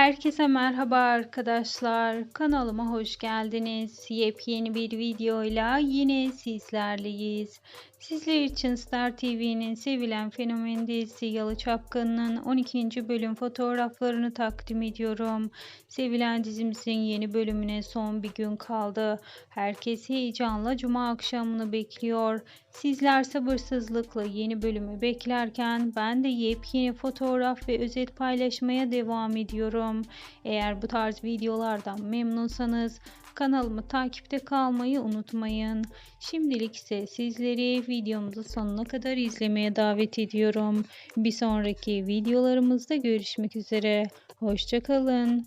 Herkese merhaba arkadaşlar. Kanalıma hoş geldiniz. Yepyeni bir videoyla yine sizlerleyiz. Sizler için Star TV'nin sevilen fenomen dizisi Yalı Çapkını'nın 12. bölüm fotoğraflarını takdim ediyorum. Sevilen dizimizin yeni bölümüne son bir gün kaldı. Herkes heyecanla cuma akşamını bekliyor. Sizler sabırsızlıkla yeni bölümü beklerken ben de yepyeni fotoğraf ve özet paylaşmaya devam ediyorum. Eğer bu tarz videolardan memnunsanız kanalımı takipte kalmayı unutmayın. Şimdilik ise sizleri videomuzu sonuna kadar izlemeye davet ediyorum. Bir sonraki videolarımızda görüşmek üzere. Hoşçakalın.